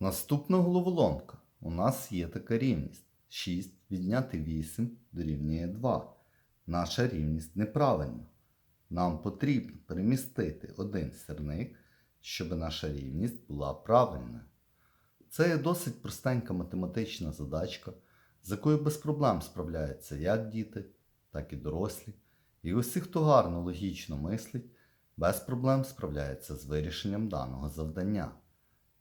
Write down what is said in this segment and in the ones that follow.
Наступна головоломка. У нас є така рівність. 6 відняти 8 дорівнює 2. Наша рівність неправильна. Нам потрібно перемістити один сірник, щоб наша рівність була правильною. Це є досить простенька математична задачка, з якою без проблем справляються як діти, так і дорослі. І усі, хто гарно логічно мислить, без проблем справляється з вирішенням даного завдання.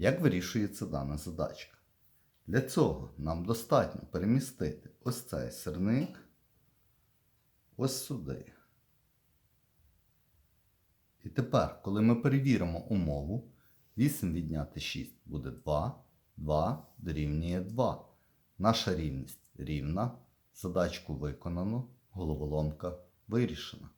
Як вирішується дана задачка? Для цього нам достатньо перемістити ось цей сирник ось сюди. І тепер, коли ми перевіримо умову, 8 відняти 6 буде 2, 2 дорівнює 2. Наша рівність рівна, задачку виконано, головоломка вирішена.